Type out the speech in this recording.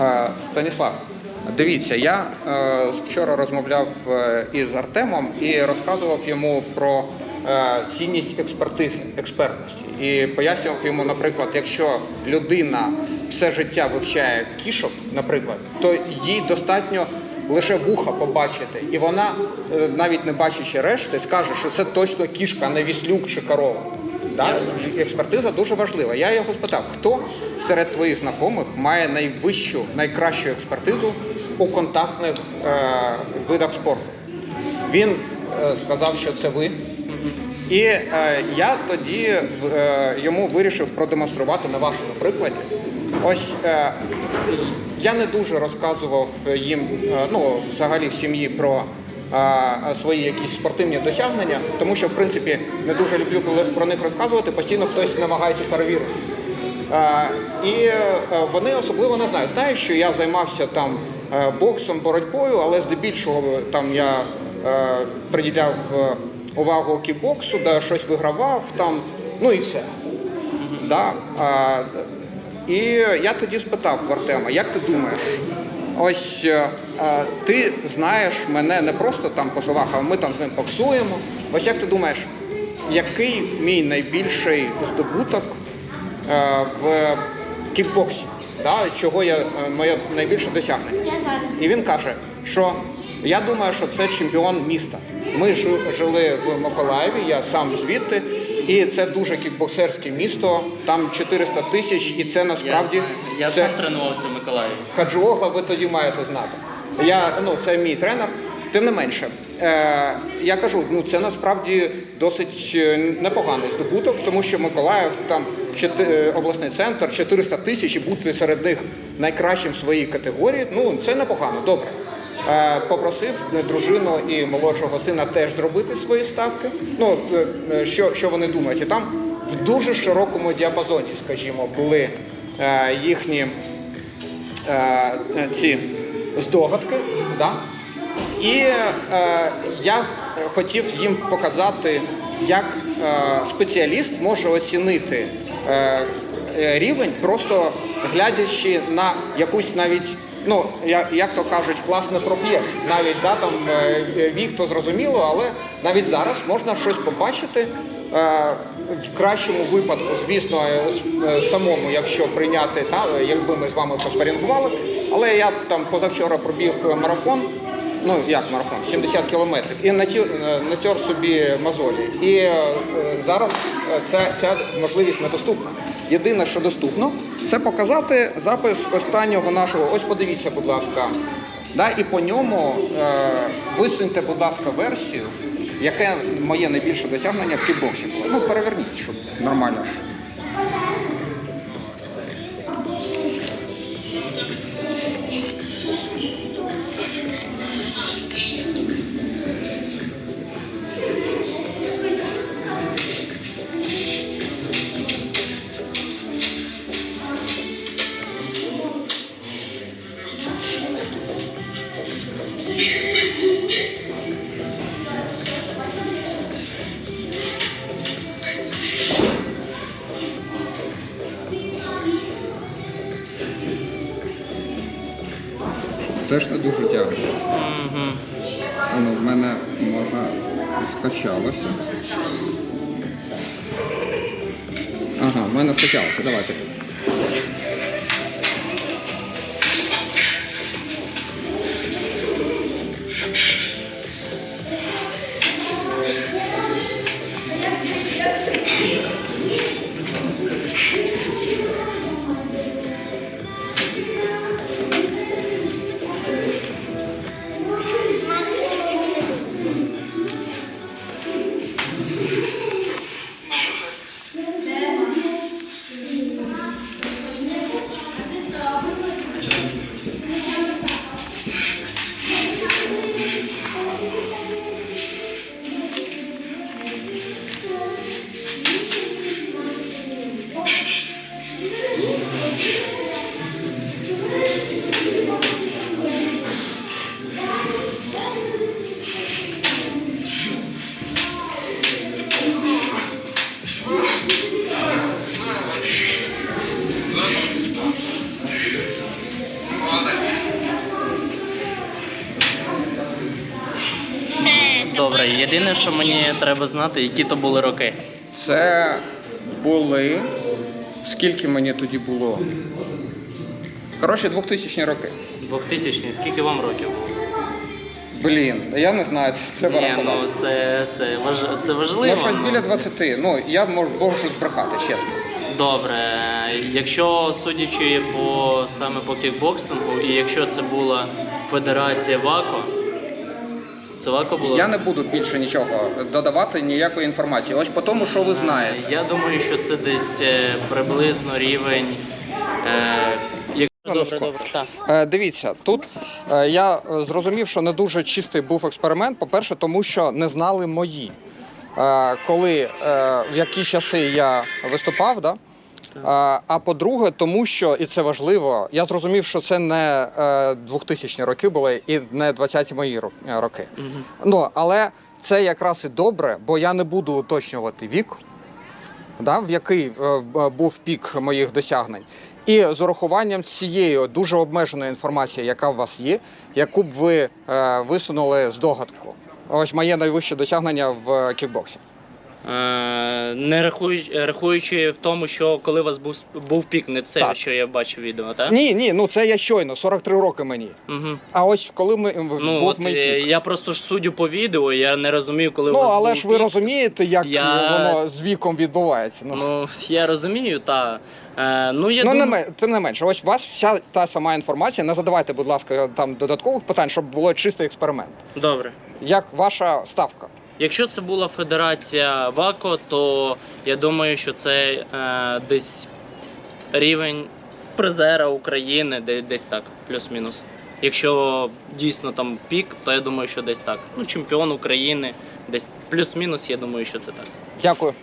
Е, Станіслав, дивіться, я е, вчора розмовляв е, із Артемом і розказував йому про цінність експертизи, експертності. І пояснював йому, наприклад, якщо людина все життя вивчає кішок, наприклад, то їй достатньо лише вуха побачити, і вона, навіть не бачачи решти, скаже, що це точно кішка, а не віслюк чи корова. І Експертиза дуже важлива. Я його спитав, хто серед твоїх знайомих має найвищу, найкращу експертизу у контактних е, видах спорту. Він е, сказав, що це ви. І е, я тоді е, йому вирішив продемонструвати на вашому прикладі. Ось е, я не дуже розказував їм, е, ну, взагалі в сім'ї про свої якісь спортивні досягнення, тому що, в принципі, не дуже люблю, коли про них розказувати, постійно хтось намагається перевірити. Е, І е, вони особливо не знають. Знають, що я займався там е, боксом, боротьбою, але здебільшого там я е, приділяв е, увагу кікбоксу, де щось вигравав там, ну і все. Да? І я тоді спитав в Артема, як ти думаєш, ось е, ти знаєш мене не просто там по словах, а ми там з ним боксуємо. Ось як ти думаєш, який мій найбільший здобуток е, в кікбоксі? Да? Чого я, е, моє найбільше досягнення? І він каже, що я думаю, що це чемпіон міста. Ми жили в Миколаєві, я сам звідти, і це дуже кікбоксерське місто. Там 400 тисяч, і це насправді я, я це сам тренувався в Миколаєві. Хаджуогла ви тоді маєте знати. Я, ну, це мій тренер. Тим не менше, е, я кажу, ну це насправді досить е, непоганий здобуток, тому що Миколаїв там е, обласний центр, 400 тисяч і бути серед них найкращим в своїй категорії. Ну це непогано, добре. Е, попросив дружину і молодшого сина теж зробити свої ставки. Ну е, е, що, що вони думають, і там в дуже широкому діапазоні, скажімо, були їхні ці здогадки. Да? І я хотів їм показати, як спеціаліст може оцінити рівень, просто глядячи на якусь навіть, ну як то кажуть, класне проп'єш. Навіть да, там е, вік то зрозуміло, але навіть зараз можна щось побачити. Е, В кращому випадку, звісно, е, е, самому, якщо прийняти, та, е, якби ми з вами поспорінгували, але я там позавчора пробіг марафон, ну як марафон, 70 кілометрів, і натір, е, натер собі мозолі. І е, е, зараз е, ця, ця можливість недоступна. Єдине, що доступно, це показати запис останнього нашого. Ось подивіться, будь ласка. Да, і по ньому е, висуньте, будь ласка, версію, яке моє найбільше досягнення в кікбоксі. Ну, переверніть, щоб нормально. Теж не дуже тягне. Ну, в мене можна скачалося. Ага, в мене скачалося, давайте. Добре, єдине, що мені треба знати, які то були роки. Це були. Скільки мені тоді було? Коротше, 2000 роки. 2000 скільки вам років? Блін, я не знаю, це треба Ні, рахувати. ну це, це, важ... це Ну, важливо. щось ну. біля 20. Ну, я можу, можу збрехати, чесно. Добре, якщо судячи по саме по кікбоксингу, і якщо це була федерація ВАКО, це ВАКО було? Я не буду більше нічого додавати, ніякої інформації. Ось по тому, що ви знаєте. Я думаю, що це десь е, приблизно рівень. Е. Добре, добре, так. Е, Дивіться, тут е, я е, зрозумів, що не дуже чистий був експеримент. По-перше, тому що не знали мої. Е, Коли е, в які часи я виступав, да? А, а по-друге, тому що, і це важливо, я зрозумів, що це не е, 2000 роки були і не 20-ті мої е, роки. Мгм. Ну, але це якраз і добре, бо я не буду уточнювати вік, да, в який е, був пік моїх досягнень. І з урахуванням цієї дуже обмеженої інформації, яка у вас є, яку б ви е, висунули з догадку. Ось моє найвище досягнення в кікбоксі. Е, не рахуючи, рахуючи в тому, що коли у вас був, був пік, не це, Так. що я бачив відео, так? Ні, ні, ну це я щойно, 43 роки мені. Угу. А ось коли ми Ну, був от, мій е, пік. я просто ж суддю по відео, я не розумію, коли Ну, у вас але був ж ви пік. розумієте, як Я- воно з віком відбувається. Ну, Ну, я розумію, та. Е, ну, я ну не думаю, ме- тим не менше, ось у вас вся та сама інформація. Не задавайте, будь ласка, там додаткових питань, щоб було чистий експеримент. Добре. Як ваша ставка? Якщо це була федерація ВАКО, то я думаю, що це е, десь рівень призера України, де, десь так, плюс-мінус. Якщо дійсно там пік, то я думаю, що десь так. Ну, чемпіон України, десь плюс-мінус, я думаю, що це так. Дякую.